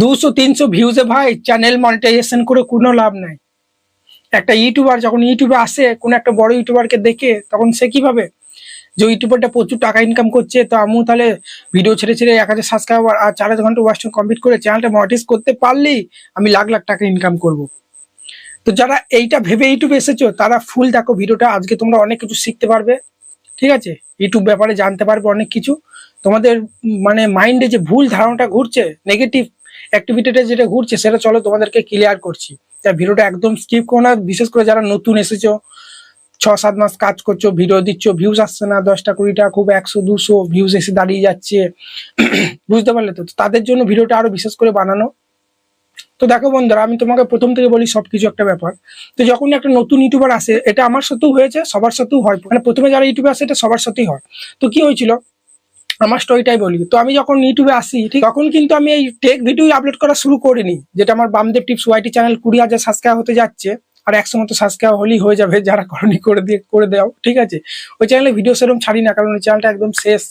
দুশো, তিনশো ভিউজে ভাই চ্যানেল মনিটাইজেশন করে কোনো লাভ নাই। একটা ইউটিউবার যখন ইউটিউবে আসে, কোনো একটা বড় ইউটিউবারকে দেখে, তখন সে কীভাবে? যে ইউটিউবারটা প্রচুর টাকা ইনকাম করছে, তো আমিও তাহলে ভিডিও ছেড়ে ছেড়ে এক হাজার সাবস্ক্রাইবার আর চার হাজার ঘণ্টা ওয়াচ কমপ্লিট করে চ্যানেলটা মনিটাইজ করতে পারলেই আমি লাখ লাখ টাকা ইনকাম করব। তো যারা এইটা ভেবে ইউটিউবে এসেছ, তারা ফুল দেখো ভিডিওটা আজকে তোমরা অনেক কিছু শিখতে পারবে, ঠিক আছে? ইউটিউব ব্যাপারে জানতে পারবে অনেক কিছু। তোমাদের মানে মাইন্ডে যে ভুল ধারণাটা ঘুরছে নেগেটিভ অ্যাক্টিভিটিটা যেটা ঘুরছে, সেটা চলো তোমাদেরকে ক্লিয়ার করছি। তাই ভিডিওটা একদম স্কিপ করো না, বিশেষ করে যারা নতুন এসেছ ছ সাত মাস কাজ করছ, ভিডিও দিচ্ছ ভিউজ আসছে না, দশটা কুড়িটা, খুব একশো, দুশো ভিউজ এসে দাঁড়িয়ে যাচ্ছে। বুঝতে পারলে তো? তাদের জন্য ভিডিওটা আরও বিশেষ করে বানানো। তো দেখো বন্ধুরা, আমি তোমাকে প্রথম থেকে বলি সবকিছু একটা ব্যাপার। তো যখন একটা নতুন ইউটিউবার আসে, এটা আমার সাথেও হয়েছে, সবার সাথেও হয়। মানে প্রথমে যারা ইউটিউবে আসে, এটা সবার সাথেই হয়। তো কি হয়েছিল? আমার স্টোরিটাই বলি। তো আমি যখন ইউটিউবে আসি, ঠিক তখন কিন্তু আমি এই টেক ভিডিও আপলোড করা শুরু করিনি, যেটা আমার বামদেব টিপস ওয়াইটি চ্যানেল কুড়ি হাজার সাবস্ক্রাইব হতে যাচ্ছে, আর একশো মতো সাবস্ক্রাইব হলেই হয়ে যাবে, যারা করনি করে দিয়ে, করে দাও ঠিক আছে? ওই চ্যানেলে ভিডিও সেরকম ছাড়ি না কারণ ওই চ্যানেলটা একদম শেষ।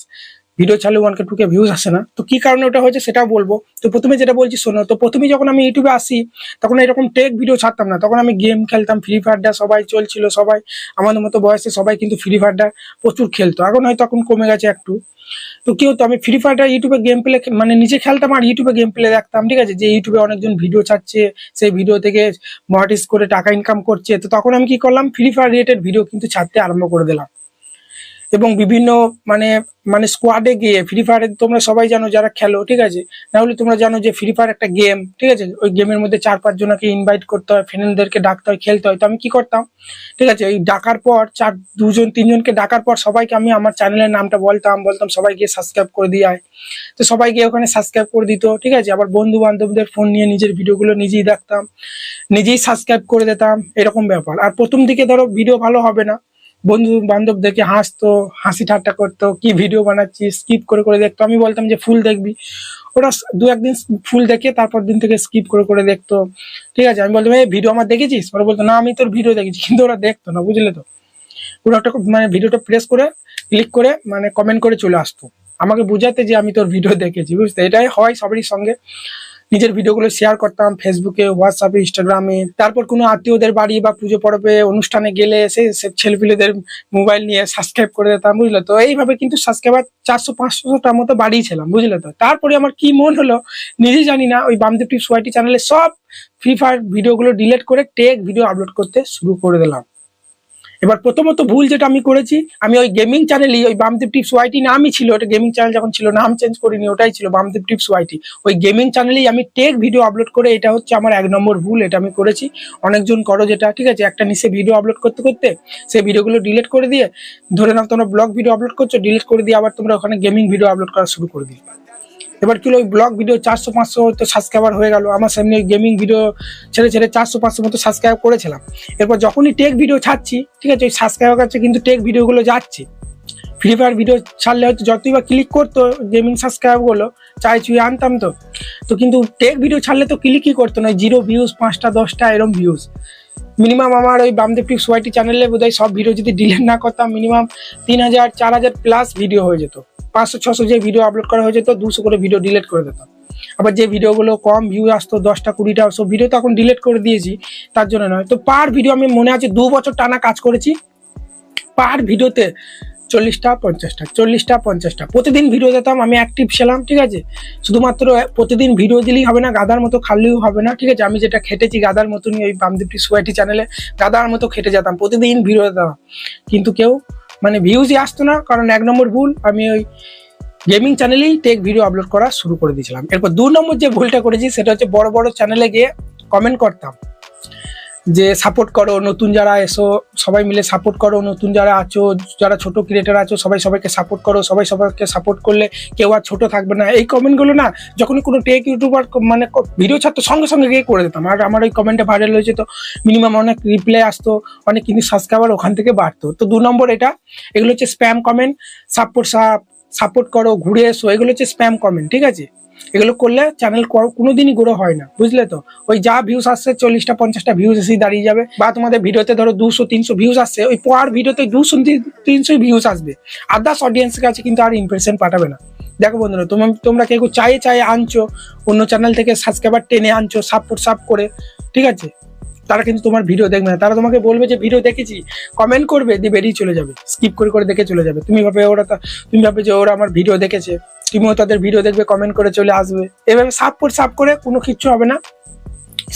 ভিডিও চালু one K two K views আসে না। তো কি কারণে ওটা হয়েছে সেটাও বলব। তো প্রথমে যেটা বলছি, শোনো, তো প্রথমে যখন আমি ইউটিউবে আসি, তখন এরকম টেক ভিডিও ছাড়তাম না। তখন আমি গেম খেলতাম ফ্রি ফায়ারটা সবাই চলছিল, সবাই, আমাদের মতো বয়সে সবাই কিন্তু ফ্রি ফায়ারটা প্রচুর খেলতো। এখন হয়তো এখন কমে গেছে একটু। তো কি হতো, আমি ফ্রি ফায়ারটা ইউটিউবে গেম প্লে মানে নিজে খেলতাম আর ইউটিউবে গেম প্লে দেখতাম, ঠিক আছে? যে ইউটিউবে অনেকজন ভিডিও ছাড়ছে, সেই ভিডিও থেকে মনিটাইজ করে টাকা ইনকাম করছে। তো তখন আমি কি করলাম ফ্রি ফায়ার রিলেটেড ভিডিও কিন্তু ছাড়তে আরম্ভ করে দিলাম। এবং বিভিন্ন মানে মানে স্কোয়াডে গিয়ে ফ্রি ফায়ারে তোমরা সবাই জানো যারা খেলো, ঠিক আছে? না হলে তোমরা জানো যে ফ্রি ফায়ার একটা গেম ঠিক আছে? ওই গেমের মধ্যে চার পাঁচ জনকে ইনভাইট করতে হয় ফ্রেন্ডদেরকে ডাকতে হয়, খেলতে হয়। তো আমি কি করতাম? ঠিক আছে, এই ডাকার পর চার, দুজন, তিনজনকে ডাকার পর সবাইকে আমি আমার চ্যানেলের নামটা বলতাম বলতাম সবাই গিয়ে সাবস্ক্রাইব করে দিয়ে আয়। তো সবাই গিয়ে ওখানে সাবস্ক্রাইব করে দিত, ঠিক আছে? আবার বন্ধু বান্ধবদের ফোন নিয়ে নিজের ভিডিওগুলো নিজেই দেখতাম, নিজেই সাবস্ক্রাইব করে দিতাম, এরকম ব্যাপার। আর প্রথম দিকে ধরো ভিডিও ভালো হবে না বন্ধু বান্ধব দেখে হাসতো, হাসি ঠাট্টা করতো, কি ভিডিও বানাচ্ছি স্কিপ করে করে দেখতো। আমি বলতাম যে ফুল দেখবি। ওরা দু একদিন ফুল দেখে তারপর দিন থেকে স্কিপ করে করে দেখতো। ঠিক আছে, আমি বলতাম এই ভিডিও আমার দেখেছিস? ওরা বলতো, না, আমি তোর ভিডিও দেখেছি। কিন্তু ওরা দেখতো না, বুঝলে তো? ওরা একটা মানে ভিডিওটা প্রেস করে ক্লিক করে মানে কমেন্ট করে চলে আসতো। আমাকে বুঝাতে যে আমি তোর ভিডিও দেখেছি, বুঝতে? এটাই হয় সবারই সঙ্গে। নিজের ভিডিওগুলো শেয়ার করতাম ফেসবুকে হোয়াটসঅ্যাপে ইনস্টাগ্রামে তারপর কোনো আত্মীয়দের বাড়ি বা পুজো পরবে, অনুষ্ঠানে গেলে সে ছেলেপিলেদের মোবাইল নিয়ে সাবস্ক্রাইব করে দিতাম বুঝলে তো? এইভাবে কিন্তু সাবস্ক্রাইবার চারশো, পাঁচশোটার মতো বাড়িয়েছিলাম, বুঝলে তো? তারপরে আমার কি মন হলো নিজে জানি না, ওই বামদেব টিপস ওয়াইটি চ্যানেলে সব ফ্রি ফায়ার ভিডিওগুলো ডিলিট করে টেক ভিডিও আপলোড করতে শুরু করে দিলাম। এবার প্রথমত ভুল যেটা আমি করেছি, আমি ওই গেমিং চ্যানেলই ওই বামদেব টিপস ওয়াইটি নামই ছিল, ওটা গেমিং চ্যানেল যখন ছিল, নাম চেঞ্জ করিনি, ওটাই ছিল বামদেব টিপস ওয়াইটি ওই গেমিং চ্যানেলেই আমি টেক ভিডিও আপলোড করে, এটা হচ্ছে আমার এক নম্বর ভুল, এটা আমি করেছি। অনেকজন করো যেটা, ঠিক আছে, একটা নিচে ভিডিও আপলোড করতে করতে, সেই ভিডিওগুলো ডিলিট করে দিয়ে, ধরে নাও তোমরা ব্লগ ভিডিও আপলোড করছ ডিলিট করে দিয়ে আবার তোমরা ওখানে গেমিং ভিডিও আপলোড করা শুরু করে দিই এবার কি ওই ব্লগ ভিডিও চারশো, পাঁচশো তো সাবস্ক্রাইবার হয়ে গেল। আমার সামনে গেমিং ভিডিও ছেড়ে ছেড়ে চারশো, পাঁচশো মতো সাবস্ক্রাইব করেছিলাম। এরপর যখনই টেক ভিডিও ছাড়ছি, ঠিক আছে, ওই সাবস্ক্রাইবার কাছে কিন্তু টেক ভিডিওগুলো যাচ্ছে। ফ্রি ফায়ার ভিডিও ছাড়লে হয়তো যতই বা ক্লিক করতো গেমিং সাবস্ক্রাইবগুলো, চাই চুই আনতাম তো। তো কিন্তু টেক ভিডিও ছাড়লে তো ক্লিকই করতো না জিরো ভিউজ পাঁচটা, দশটা, এরম ভিউজ মিনিমাম আমার ওই বামদেব টিপস ওয়াইটি চ্যানেলে বোধহয় সব ভিডিও যদি ডিলিট না করতাম মিনিমাম তিন হাজার, চার হাজার প্লাস ভিডিও হয়ে যেত। পাঁচশো, ছশো যে ভিডিও আপলোড করা হয়ে যেত দুশো করে ভিডিও ডিলিট করে দিতাম। আবার যে ভিডিওগুলো কম ভিউ আসতো, দশটা, কুড়িটা, সব ভিডিও তো এখন ডিলিট করে দিয়েছি, তার জন্য নয়। তো পার ভিডিও আমি মনে আছে দু বছর টানা কাজ করেছি। পার ভিডিওতে চল্লিশটা, পঞ্চাশটা চল্লিশটা, পঞ্চাশটা। প্রতিদিন ভিডিও দিতাম, আমি অ্যাক্টিভ ছিলাম, ঠিক আছে? শুধুমাত্র প্রতিদিন ভিডিও দিলেই হবে না, গাদার মতো খাললেও হবে না, ঠিক আছে? আমি যেটা খেটেছি গাদার মতনই ওই বামদীপটি সোয়াইটি চ্যানেলে গাদার মতো খেটে যেতাম, প্রতিদিন ভিডিও দিতাম। কিন্তু কেউ মানে ভিউজই আসতো না, কারণ এক নম্বর ভুল, আমি ওই গেমিং চ্যানেলেই টেক ভিডিও আপলোড করা শুরু করে দিয়েছিলাম। এরপর দু নম্বর যে ভুলটা করেছি, সেটা হচ্ছে বড় বড় চ্যানেলে গিয়ে কমেন্ট করতাম। যে সাপোর্ট করো, নতুন যারা এসো, সবাই মিলে সাপোর্ট করো, নতুন যারা আছো, যারা ছোট ক্রিয়েটার আছো, সবাই সবাইকে সাপোর্ট করো, সবাই সবাইকে সাপোর্ট করলে কেউ আর ছোট থাকবে না। এই কমেন্টগুলো না, যখনই কোনো টেক ইউটিউবার মানে ভিডিও ছাড়তো, সঙ্গে সঙ্গে গিয়ে করে দিতাম। আর আমার ওই কমেন্টে ভাইরাল হয়েছে তো মিনিমাম অনেক রিপ্লাই আসতো, অনেক কিন্তু সাবস্ক্রাইবার ওখান থেকে বাড়তো। তো দু নম্বর এটা, এগুলো হচ্ছে স্প্যাম কমেন্ট সাপোর্ট সাপ সাপোর্ট করো, ঘুরে এসো, এগুলো হচ্ছে স্প্যাম কমেন্ট ঠিক আছে? এগুলো করলে চ্যানেল কোনোদিনই গ্রো হয় না, বুঝলে তো? ওই যা ভিউস আসছে, চল্লিশটা, পঞ্চাশটা ভিউজ এসেই দাঁড়িয়ে যাবে। বা তোমাদের ভিডিওতে ধরো দুশো, তিনশো ভিউজ আসছে, ওই পার ভিডিওতে দুশো তিনশো ভিউজ আসবে। আদার্স অডিয়েন্সের কাছে কিন্তু আর ইমপ্রেশন পাঠাবে না। দেখো বন্ধুরা তোমার তোমরা কেউ চায়ে চায়ে আনছো, অন্য চ্যানেল থেকে সাবস্ক্রাইবার টেনে আনছো সাপোর্ট সাপ করে, ঠিক আছে? তারা কিন্তু তোমার ভিডিও দেখবে না। তারা তোমাকে বলবে যে ভিডিও দেখেছি। কমেন্ট করবে, দিয়ে বেরিয়ে চলে যাবে। স্কিপ করে করে দেখে চলে যাবে। তুমি ভাবে ওরা তুমি ভাবে যে ওরা আমার ভিডিও দেখেছে। তুমিও তাদের ভিডিও দেখবে কমেন্ট করে চলে আসবে। এভাবে সাপ করে সাপ করে কোনো কিচ্ছু হবে না।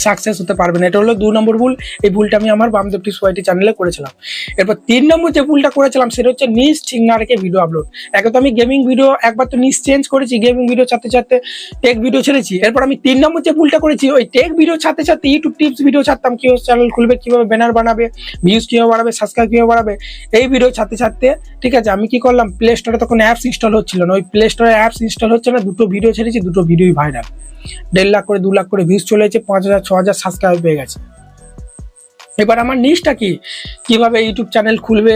সাকসেস হতে পারবে না। এটা হলো দু নম্বর ভুল। এই ভুলটা আমি আমার বামদেবটি সোয়াইটি চ্যানেলে করেছিলাম। এরপর তিন নম্বর যে ভুলটা করেছিলাম, সেটা হচ্ছে নিজ ঠিক না রেখে ভিডিও আপলোড একে তো আমি গেমিং ভিডিও একবার তো নিজ চেঞ্জ করেছি গেমিং ভিডিও ছাড়তে ছাড়তে টেক ভিডিও ছেড়েছি। এরপর আমি তিন নম্বর যে ভুলটা করেছি, ওই টেক ভিডিও ছাড়তে ছাড়তে ইউটিউব টিপস ভিডিও ছাড়তাম কীভাবে চ্যানেল খুলবে, কীভাবে ব্যানার বানাবে ভিউজ কীভাবে বাড়াবে সাবস্ক্রাইব কীভাবে বাড়াবে, এই ভিডিও ছাড়তে ছাড়তে, ঠিক আছে, আমি কি করলাম প্লে স্টোরে তখন অ্যাপস ইনস্টল হচ্ছিল না। ওই প্লে স্টোরে অ্যাপস ইনস্টল হচ্ছে না, দুটো ভিডিও ছেড়েছি, দুটো ভিডিওই ভাইরাল দেড় লাখ করে, দু লাখ করে ভিউজ চলে এসেছে, পাঁচ হাজার ছ হাজার সাবস্ক্রাইব পেয়ে গেছে। এবার আমার নিচটা কি? কীভাবে ইউটিউব চ্যানেল খুলবে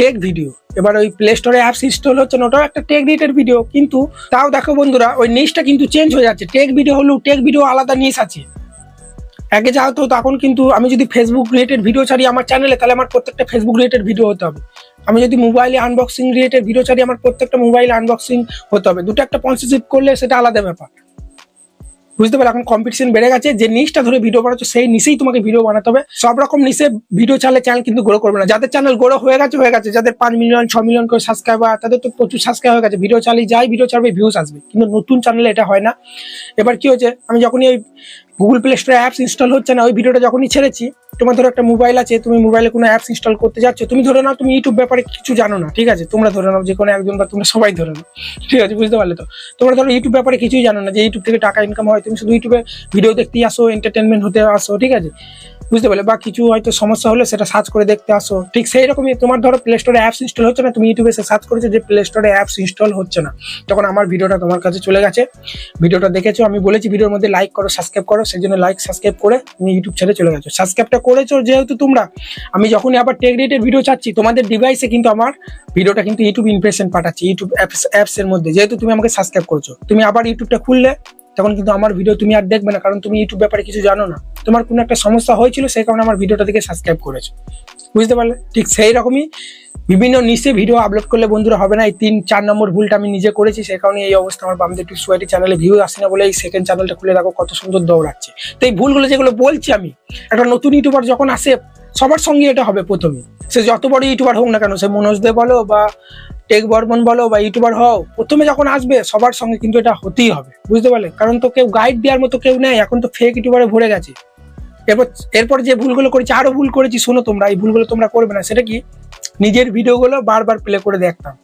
টেক ভিডিও এবার ওই প্লে স্টোরে অ্যাপস ইনস্টল হচ্ছে না ওটাও একটা টেক রিলেটেড ভিডিও কিন্তু তাও দেখো বন্ধুরা, ওই নিচটা কিন্তু চেঞ্জ হয়ে যাচ্ছে। টেক ভিডিও হলেও টেক ভিডিও আলাদা নিচ আছে। আগে যা হতো, তখন কিন্তু আমি যদি ফেসবুক রিলেটেড ভিডিও ছাড়ি আমার চ্যানেলে তাহলে আমার প্রত্যেকটা ফেসবুক রিলেটেড ভিডিও হতে হবে। আমি যদি মোবাইলে আনবক্সিং রিলেটেড ভিডিও ছাড়ি, আমার প্রত্যেকটা মোবাইলে আনবক্সিং হতে হবে। দুটো একটা স্পন্সরশিপ করলে সেটা আলাদা ব্যাপার। বুঝতে পারলে এখন কম্পিটিশন বেড়ে গেছে, যে নিচটা ধরে ভিডিও বানাচ্ছ, সেই নিচেই তোমাকে ভিডিও বানাতে হবে। সব রকম নিচে ভিডিও চালে চ্যানেল কিন্তু গ্রো করবে না। যাদের চ্যানেল গ্রো হয়ে গেছে হয়ে গেছে। যাদের পাঁচ মিলিয়ন ছ মিলিয়ন করে সাবস্ক্রাইবার তাদের তো প্রচুর সাবস্ক্রাইব হয়ে গেছে। ভিডিও চালিয়ে যাই ভিডিও চালবে ভিউজ আসবে। কিন্তু নতুন চ্যানেলে এটা হয় না। এবার কি হয়েছে, আমি যখনই ওই গুগল প্লে স্টোরে অ্যাপস ইনস্টল হচ্ছে না, ওই ভিডিওটা যখনই ছেড়েছি, তোমার ধরো একটা মোবাইল আছে, তুমি মোবাইলে কোনো অ্যাপস ইনস্টল করতে যাচ্ছ, তুমি ধরে নাও তুমি ইউটিউব ব্যাপারে কিছু জানো না, ঠিক আছে? তোমরা ধরে নাও যে কোনো একজন বা তোমরা সবাই ধরে নাও, ঠিক আছে? বুঝতে পারলে তো? তোমরা ধরো ইউটিউব ব্যাপারে কিছুই জানো না, যে ইউটিউব থেকে টাকা ইনকাম হয়, তুমি শুধু ইউটিউবে ভিডিও দেখতেই আসো এন্টারটেনমেন্ট হতে আসো, ঠিক আছে? বুঝতে পারলে, বা কিছু হয়তো সমস্যা হলে সেটা সার্চ করে দেখতে আসো। ঠিক সেই রকমই তোমার ধরো প্লে স্টোরে অ্যাপস ইনস্টল হচ্ছে না, তুমি ইউটিউবে এসে সার্চ করেছ যে প্লে স্টোরে অ্যাপস ইনস্টল হচ্ছে না। তখন আমার ভিডিওটা তোমার কাছে চলে গেছে। ভিডিওটা দেখেছ, আমি বলেছি ভিডিওর মধ্যে লাইক করো সাবস্ক্রাইব করো সেই জন্য লাইক সাবস্ক্রাইব করে তুমি ইউটিউব ছেড়ে চলে গেছো। সাবস্ক্রাইবটা করেছ যেহেতু তোমরা, আমি যখনই আবার টেক রিলেটেড ভিডিও চাচ্ছি তোমাদের ডিভাইসে কিন্তু আমার ভিডিওটা কিন্তু ইউটিউব ইমপ্রেশন পাঠাচ্ছি ইউটিউব অ্যাপস অ্যাপসের মধ্যে। যেহেতু তুমি আমাকে সাবস্ক্রাইব করেছ, তুমি আবার ইউটিউবটা খুললে তখন কিন্তু আমার ভিডিও তুমি আর দেখবে না, কারণ তুমি ইউটিউব ব্যাপারে কিছু জানো না। তোমার কোনো একটা সমস্যা হয়েছিল, সেই কারণে আমার ভিডিওটা থেকে সাবস্ক্রাইব করেছ। বুঝতে পারলে? ঠিক সেই রকমই বিভিন্ন নিচে ভিডিও আপলোড করলে বন্ধুরা হবে না, এই তিন, চার নম্বর ভুলটা আমি নিজে করেছি, সেই কারণে এই অবস্থা আমার বামদের টু সোয়াইটি চ্যানেলে ভিউ আসে না বলে এই সেকেন্ড চ্যানেলটা খুলে দেখো, কত সুন্দর দৌড়াচ্ছে। তো এই ভুলগুলো যেগুলো বলছি আমি, একটা নতুন ইউটিউবার যখন আসে, সবার সঙ্গে এটা হবে প্রথমে। সে যত বড় ইউটিউবার হোক না কেন, সে মনোজ দে বলো বা টেক বর্মন বলো বা ইউটিউবার হও, প্রথমে যখন আসবে সবার সঙ্গে কিন্তু এটা হতেই হবে, বুঝতে পারলে? কারণ তো কেউ গাইড দেওয়ার মতো কেউ নেই, এখন তো ফেক ইউটিউবারে ভরে গেছে। এরপর এরপর যে ভুলগুলো করেছি আরও ভুল করেছি, শোনো তোমরা, এই ভুলগুলো তোমরা করবে না। সেটা কি? নিজের ভিডিওগুলো বারবার প্লে করে দেখতাম।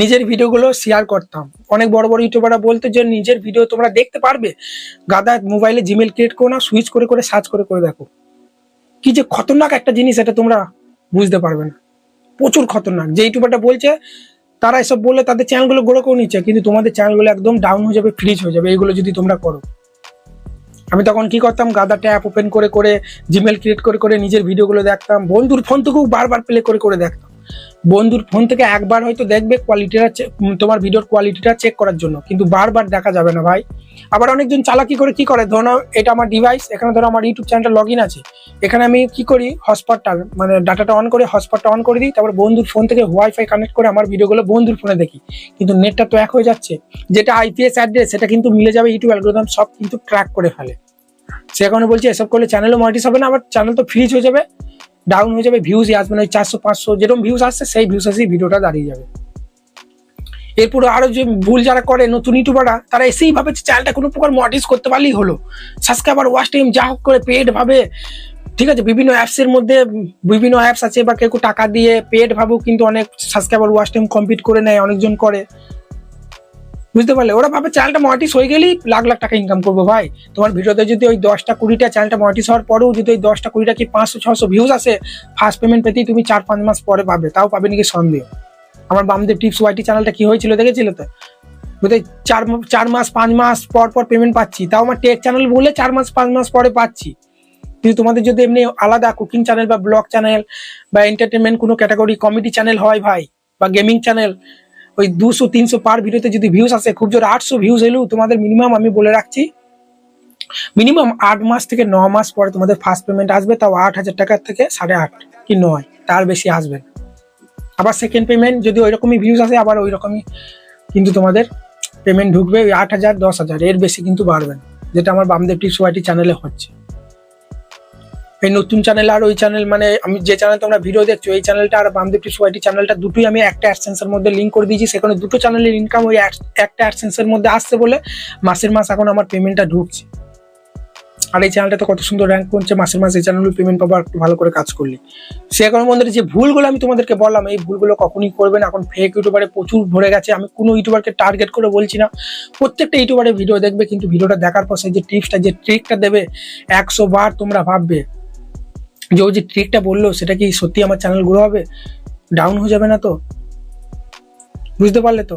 নিজের ভিডিওগুলো শেয়ার করতাম। অনেক বড় বড় ইউটিউবাররা বলতো যে, নিজের ভিডিও তোমরা দেখতে পারবে? গাদা মোবাইলে জিমেল ক্রিয়েট করো না সুইচ করে করে সার্চ করে করে দেখো। কি যে খতরনাক একটা জিনিস, এটা তোমরা বুঝতে পারবে না। প্রচুর খতরনাক। যে ইউটিউবারটা বলছে, তারা এসব বললে তাদের চ্যানেলগুলো গ্রো করে নিচ্ছে, কিন্তু তোমাদের চ্যানেলগুলো একদম ডাউন হয়ে যাবে ফ্রিজ হয়ে যাবে। এইগুলো যদি তোমরা করো। আমি তখন কি করতাম? গাদা ট্যাপ ওপেন করে করে জিমেল ক্রিয়েট করে করে নিজের ভিডিওগুলো দেখতাম। বন্ধুর ফোন থেকেও বারবার প্লে করে করে দেখতাম। বন্ধুর ফোন থেকে একবার হয়তো দেখবে কোয়ালিটিটা তোমার ভিডিওর কোয়ালিটিটা চেক করার জন্য। কিন্তু বারবার দেখা যাবে না ভাই। আবার অনেকজন চালাকি করে কি করে? ধরো এটা আমার ডিভাইস এখানে ধরো আমার ইউটিউব চ্যানেলটা লগ আছে। এখানে আমি কি করি? হটস্পটটা মানে ডাটাটা অন করে হটস্পটটা অন করে দিই, তারপর বন্ধুর ফোন থেকে ওয়াইফাই কানেক্ট করে আমার ভিডিওগুলো বন্ধুর ফোনে দেখি। কিন্তু নেটটা তো এক হয়ে যাচ্ছে। যেটা আইপিএস অ্যাড্রেস সেটা কিন্তু মিলে যাবে ইউটিউব অ্যালগোরিদম সব কিন্তু ট্র্যাক করে ফেলে। সে কারণে বলছি, এসব করলে চ্যানেলও মনিটিস হবে না, আবার চ্যানেল তো ফ্রিজ হয়ে যাবে। ডাউন হয়ে যাবে ভিউজই আসবে না, ওই চারশো, পাঁচশো যেরকম ভিউজ আসছে, সেই ভিউজ আসেই ভিডিওটা দাঁড়িয়ে যাবে। এরপরে আরও যে ভুল যারা করে, নতুন ইউটিউবাররা তারা এসেই ভাবে যে চ্যানেলটা কোনো প্রকার মডিস করতে পারলেই হলো। সাবস্ক্রাইবার ওয়াচ টাইম যা হোক করে পেড ভাবে, ঠিক আছে, বিভিন্ন অ্যাপস এর মধ্যে, বিভিন্ন অ্যাপস আছে, বা কেউ টাকা দিয়ে পেড ভাবেও কিন্তু অনেক সাবস্ক্রাইবার ওয়াচ টাইম কমপ্লিট করে নেয়, অনেকজন করে। বুঝতে পারলে? ওরা ভাবে চ্যানেলটা মনিটিস হয়ে গেলেই লাখ লাখ টাকা ইনকাম করব ভাই। তোমার ভিডিওতে যদি ওই দশটা কুড়িটা চ্যানেলটা মনিটিস হওয়ার পরেও যদি ওই দশটা কুড়িটা কি পাঁচশো, ছশো ভিউজ আসে ফার্স্ট পেমেন্ট পেতেই তুমি চার, পাঁচ মাস পরে পাবে। তাও পাবে নাকি সন্দেহ? আমার বামদের টিপস ওয়াইটি চ্যানেলটা কি হয়েছিল দেখেছিলে তো? বোধহয় চার চার মাস, পাঁচ মাস পর পর পেমেন্ট পাচ্ছি। তাও আমার টেক চ্যানেল বলে চার মাস, পাঁচ মাস পরে পাচ্ছি। কিন্তু তোমাদের যদি এমনি আলাদা কুকিং চ্যানেল বা ব্লগ চ্যানেল বা এন্টারটেনমেন্ট কোনো ক্যাটাগরি কমেডি চ্যানেল হয় ভাই, বা গেমিং চ্যানেল ওই দুশো, তিনশো পার ভিডিওতে যদি ভিউজ আসে, খুব জোর আটশো ভিউজ এলেও তোমাদের মিনিমাম আমি বলে রাখছি। মিনিমাম আট মাস থেকে ন মাস পরে তোমাদের ফার্স্ট পেমেন্ট আসবে, তাও আট হাজার টাকার থেকে সাড়ে আট কি নয়, তার বেশি আসবে আবার সেকেন্ড পেমেন্ট যদি ওই রকমই ভিউজ আসে, আবার ওই রকমই কিন্তু তোমাদের পেমেন্ট ঢুকবে ওই আট হাজার, দশ হাজার, এর বেশি কিন্তু বাড়বে না, যেটা আমার বামদেব টিপস ওয়াইটি চ্যানেলে হচ্ছে। এই নতুন চ্যানেল আর ওই চ্যানেল মানে আমি যে চ্যানেল তোমরা ভিডিও দেখছ, এই চ্যানেলটা আর বামদেব টিপস ওয়াইটি চ্যানেলটা দুটোই আমি একটা অ্যাডসেন্সের মধ্যে লিঙ্ক করে দিয়েছি। সেখানে দুটো চ্যানেলের ইনকাম ওই এক- একটা অ্যাডসেন্সের মধ্যে আসছে বলে মাসের মাস এখন আমার পেমেন্টটা ঢুকছে। আর এই চ্যানেলটা তো কত সুন্দর র্যাঙ্ক করছে মাসের মাসে এই চ্যানেলে পেমেন্ট পাবো একটু ভালো করে কাজ করলে। সে এখন মধ্যে যে ভুলগুলো আমি তোমাদেরকে বললাম, এই ভুলগুলো কখনই করবে না। এখন ফেক ইউটিউবারে প্রচুর ভরে গেছে। আমি কোনো ইউটিউবারকে টার্গেট করে বলছি না। প্রত্যেকটা ইউটিউবারের ভিডিও দেখবে, কিন্তু ভিডিওটা দেখার পর সেই যে টিপসটা যে ট্রিকটা দেবে, একশো বার তোমরা ভাববে যে ও যে ট্রিকটা বলল, সেটা কি সত্যি আমার চ্যানেল গ্রো হবে? ডাউন হয়ে যাবে না তো? বুঝতে পারলে তো?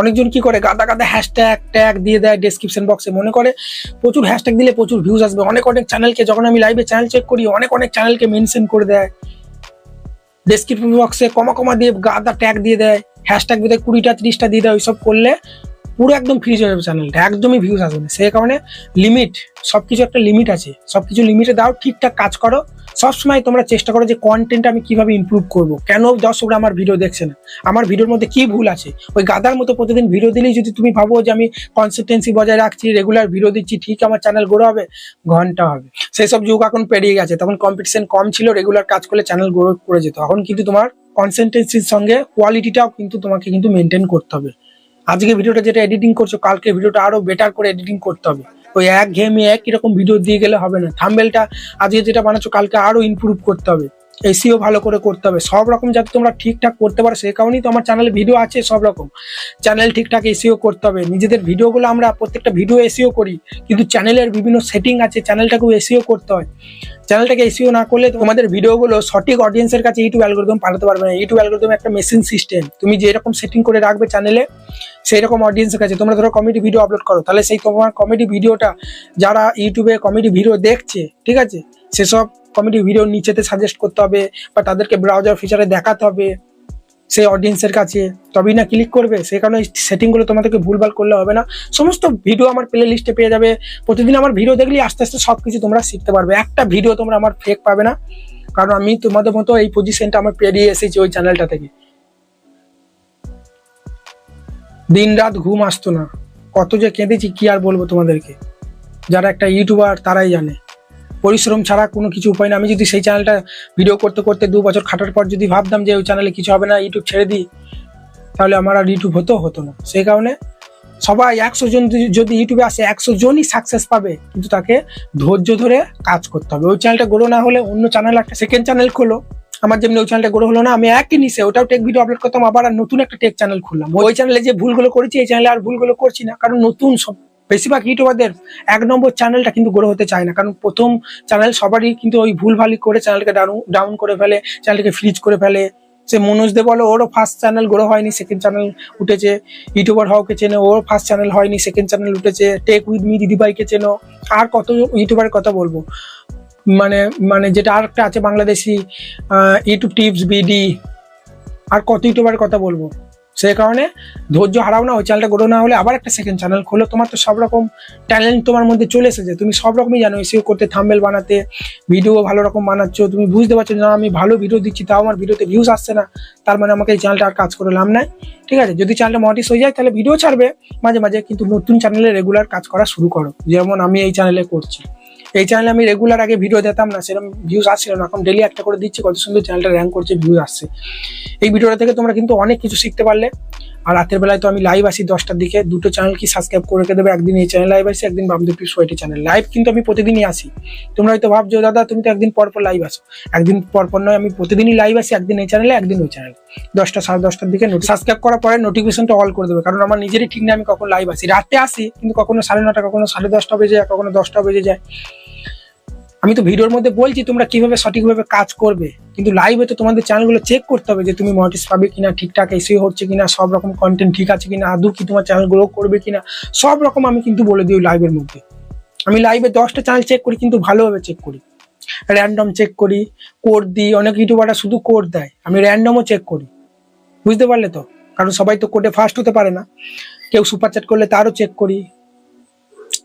অনেকজন কি করে গাদা গাদা হ্যাশট্যাগ ট্যাগ দিয়ে দেয় ডেসক্রিপশন বক্সে মনে করে? প্রচুর হ্যাশট্যাগ দিলে প্রচুর ভিউজ আসবে। অনেক অনেক চ্যানেলকে যখন আমি লাইভে চ্যানেল চেক করি, অনেক অনেক চ্যানেলকে মেনশন করে দেয়। ডেসক্রিপশন বক্সে কমা কমা দিয়ে গাদা ট্যাগ দিয়ে দেয়। হ্যাশট্যাগ দিয়ে কুড়িটা, ত্রিশটা দিয়ে দেয়, ওইসব করলে পুরো একদম ফ্রিজ হয়ে যাবে চ্যানেলটা একদমই ভিউজ আসবে না। সেই কারণে লিমিট সব কিছু একটা লিমিট আছে। সব কিছু লিমিটে দাও, ঠিকঠাক কাজ করো। সবসময় তোমরা চেষ্টা করো যে কন্টেন্ট আমি কীভাবে ইমপ্রুভ করব। কেন দর্শকরা আমার ভিডিও দেখছে না? আমার ভিডিওর মধ্যে কি ভুল আছে? ওই গাদার মতো প্রতিদিন ভিডিও দিলেই যদি তুমি ভাবো যে আমি কনসিস্টেন্সি বজায় রাখছি রেগুলার ভিডিও দিচ্ছি, ঠিক আমার চ্যানেল গ্রো হবে, ঘণ্টা হবে। সেই সব যুগ এখন পেরিয়ে গেছে। তখন কম্পিটিশন কম ছিল রেগুলার কাজ করলে চ্যানেল গ্রো করে যেত। এখন কিন্তু তোমার কনসিস্টেন্সির সঙ্গে কোয়ালিটিটাও কিন্তু তোমাকে কিন্তু মেনটেন করতে হবে। আজকে ভিডিওটা যেটা এডিটিং করছ, কালকে ভিডিওটা আরও বেটার করে এডিটিং করতে হবে। ওই এক ঘেমে একই রকম ভিডিও দিয়ে গেলে হবে না। থাম্বেলটা আজকে যেটা বানাচ্ছ, কালকে আরও ইম্প্রুভ করতে হবে। এসিও ভালো করে করতে হবে। সব রকম যাতে তোমরা ঠিকঠাক করতে পারো সেই কারণেই তো আমার চ্যানেলে ভিডিও আছে সব রকম। চ্যানেল ঠিকঠাক এসিও করতে হবে। নিজেদের ভিডিওগুলো আমরা প্রত্যেকটা ভিডিও এসিও করি, কিন্তু চ্যানেলের বিভিন্ন সেটিং আছে চ্যানেলটাকেও এসিও করতে হয়। চ্যানেলটাকে এসিও না করলে তোমাদের ভিডিওগুলো সঠিক অডিয়েন্সের কাছে ইউটিউব অ্যালগোরিদম পাঠাতে পারবে না। ইউটিউব অ্যালগোরিদম একটা মেশিন সিস্টেম তুমি যেরকম সেটিং করে রাখবে চ্যানেলে সেই রকম অডিয়েন্সের কাছে তোমরা ধরো কমেডি ভিডিও আপলোড করো। তাহলে সেই তোমার কমেডি ভিডিওটা যারা ইউটিউবে কমেডি ভিডিও দেখছে, ঠিক আছে? সেসব কমেডি ভিডিও নিচেতে সাজেস্ট করতে হবে বা তাদেরকে ব্রাউজার ফিচারে দেখাতে হবে সেই অডিয়েন্সের কাছে। তবেই না ক্লিক করবে, সেই কারণে সেটিংগুলো তোমাদেরকে ভুলভাল করলে হবে না। সমস্ত ভিডিও আমার প্লে লিস্টে পেয়ে যাবে। প্রতিদিন আমার ভিডিও দেখলেই আস্তে আস্তে সব কিছু তোমরা শিখতে পারবে। একটা ভিডিও তোমরা আমার ফেক পাবে না। কারণ আমি তোমাদের মতো এই পজিশনটা আমার পেরিয়ে এসেছি ওই চ্যানেলটা থেকে। দিন রাত ঘুম আসতো না। কত যে কেঁদেছি, কি আর বলব তোমাদেরকে? যারা একটা ইউটিউবার তারাই জানে। পরিশ্রম ছাড়া কোনো কিছু উপায় না আমি যদি সেই চ্যানেলটা ভিডিও করতে করতে দু বছর খাটার পর যদি ভাবতাম যে ওই চ্যানেলে কিছু হবে না ইউটিউব ছেড়ে দিই, তাহলে আমার আর ইউটিউব হতো হতো না। সেই কারণে সবাই একশো জন যদি- ইউটিউবে আসে, একশো জনই সাকসেস পাবে। কিন্তু তাকে ধৈর্য ধরে কাজ করতে হবে। ওই চ্যানেলটা গ্রো না হলে অন্য চ্যানেল একটা সেকেন্ড চ্যানেল খোলো। আমার যেমনি ওই চ্যানেলটা গ্রো হলো না, আমি একই নিচে, ওটাও টেক ভিডিও আপলোড করতাম, আবার আর নতুন একটা টেক চ্যানেল খুললাম। ওই চ্যানেলে যে ভুলগুলো করেছি, এই চ্যানেলে আর ভুলগুলো করছি না, কারণ নতুন সব বেশিরভাগ ইউটিউবারদের এক নম্বর চ্যানেলটা কিন্তু গ্রো হতে চায় না। কারণ প্রথম চ্যানেল সবারই কিন্তু ওই ভুলভালি করে চ্যানেলকে ডাউন ডাউন করে ফেলে চ্যানেলকে ফ্রিজ করে ফেলে। সে মনোজ দে বলো, ওরও ফার্স্ট চ্যানেল গ্রো হয়নি সেকেন্ড চ্যানেল উঠেছে। ইউটিউবার হওয়াকে চেনে ওর ফার্স্ট চ্যানেল হয়নি সেকেন্ড চ্যানেল উঠেছে। টেক উইথ মি দিদিভাইকে চেনো। আর কত ইউটিউবারের কথা বলব? মানে মানে যেটা আর একটা আছে বাংলাদেশি ইউটিউব টিপস বিডি আর কত ইউটিউবারের কথা বলব? সেই কারণে ধৈর্য হারাও না, ওই চ্যানেলটা গ্রো না হলে আবার একটা সেকেন্ড চ্যানেল খোলো। তোমার তো সব রকম ট্যালেন্ট তোমার মধ্যে চলে এসেছে, তুমি সব রকমই জানো এসিও করতে থাম্বেল বানাতে ভিডিও ভালো রকম বানাচ্ছো, তুমি বুঝতে পারছ না, আমি ভালো ভিডিও দিচ্ছি, তাও আমার ভিডিওতে ভিউজ আসছে না, তার মানে আমাকে এই চ্যানেলটা আর কাজ করে লাভ নাই। ঠিক আছে, যদি চ্যানেলটা মটিস হয়ে যায়, তাহলে ভিডিও ছাড়বে। মাঝে মাঝে কিন্তু নতুন চ্যানেলে রেগুলার কাজ করা শুরু করো, যেমন আমি এই চ্যানেলে করছি। এই চ্যানেলে আমি রেগুলার আগে ভিডিও দিতাম না, সেরকম ভিউজ আসছিল না। এখন ডেলি একটা করে দিচ্ছি, কত সুন্দর চ্যানেলটা র্যাঙ্ক করছে ভিউজ আসছে। এই ভিডিওটা থেকে তোমরা কিন্তু অনেক কিছু শিখতে পারলে। আর রাতের বেলায় তো আমি লাইভ আসি দশটার দিকে। দুটো চ্যানেল কি সাবস্ক্রাইব করে রেখে দেবে? একদিন এই চ্যানেল লাইভ আসি, একদিন বামদেব ওয়াইটি চ্যানেল লাইভ কিন্তু আমি প্রতিদিনই আসি। তোমরা হয়তো ভাবছ, দাদা, তুমি তো একদিন পর পর লাইভ আসো। একদিন পর পর নয়, আমি প্রতিদিনই লাইভ আসি, একদিন এই চ্যানেলে একদিন ওই চ্যানেলে দশটা, সাড়ে দশটার দিকে সাবস্ক্রাইব করার পরে নোটিফিকেশনটা অল করে দেবে। কারণ আমার নিজেরই ঠিক নেই, আমি কখন লাইভ আসি। রাতে আসি, কিন্তু কখনো সাড়ে নটা কখনো সাড়ে দশটা বেজে যায়, কখনো দশটা বেজে যায়। আমি তো ভিডিওর মধ্যে বলছি তোমরা কীভাবে সঠিকভাবে কাজ করবে, কিন্তু লাইভে তো তোমাদের চ্যানেলগুলো চেক করতে হবে যে তুমি মটিস পাবে কিনা, ঠিকঠাক এসে হচ্ছে কিনা, সব রকম কন্টেন্ট ঠিক আছে কিনা, আদৌ কি তোমার চ্যানেল গ্রো করবে কিনা, সব রকম আমি কিন্তু বলে দিই লাইভের মধ্যে। আমি লাইভে দশটা চ্যানেল চেক করি, কিন্তু ভালোভাবে চেক করি। র্যান্ডম চেক করি কোড দিই, অনেক ইউটিউবাররা শুধু কোড দেয়, আমি র্যান্ডমও চেক করি। বুঝতে পারলে তো? কারণ সবাই তো কোডে ফার্স্ট হতে পারে না। কেউ সুপার চ্যাট করলে তারও চেক করি।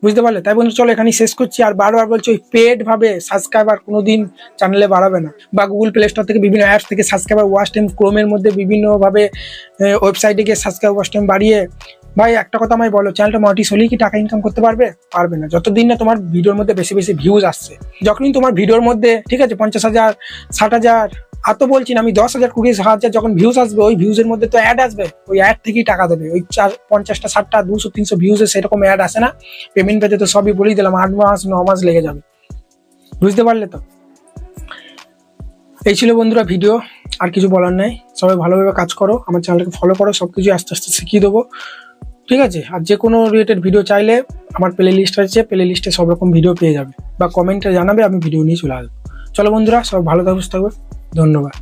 বুঝতে পারলে? তাই বন্ধু চলো এখানে শেষ করছি। আর বারবার বলছি, ওই পেড ভাবে সাবস্ক্রাইবার কোনোদিন চ্যানেলে বাড়াবে না। বা গুগল প্লে স্টোর থেকে বিভিন্ন অ্যাপস থেকে সাবস্ক্রাইবার ওয়াচ টাইম ক্রোমের মধ্যে বিভিন্নভাবে ওয়েবসাইটে গিয়ে সাবস্ক্রাইব ওয়াচ টাইম বাড়িয়ে, ভাই, একটা কথা আমায় বলো চ্যানেলটা মনিটিস হলেই কি টাকা ইনকাম করতে পারবে? পারবে না। যতদিন না তোমার ভিডিওর মধ্যে বেশি বেশি ভিউজ আসছে। যখনই তোমার ভিডিওর মধ্যে, ঠিক আছে, পঞ্চাশ হাজার, ষাট হাজার আর তো বলছি আমি দশ হাজার কুড়ি হাজার যখন ভিউজ আসবে, ওই ভিউজের মধ্যে তো অ্যাড আসবে, ওই অ্যাড থেকেই টাকা দেবে। ওই চার, পঞ্চাশটা, ষাটটা, দুশো, তিনশো ভিউজে সেরকম অ্যাড আসে না। পেমেন্ট পেতে তো সবই বলেই দিলাম, আট মাস, ন মাস লেগে যাবে। বুঝতে পারলে তো? এই ছিল বন্ধুরা ভিডিও আর কিছু বলার নাই। সবাই ভালোভাবে কাজ করো, আমার চ্যানেলকে ফলো করো সব কিছু আস্তে আস্তে শিখিয়ে দেবো। ঠিক আছে? আর যে কোনো রিলেটেড ভিডিও চাইলে আমার প্লে লিস্ট আছে প্লে লিস্টে সব রকম ভিডিও পেয়ে যাবে। বা কমেন্টে জানাবে, আমি ভিডিও নিয়ে চলে আসব। চলো বন্ধুরা সব ভালো থাকবে ধন্যবাদ।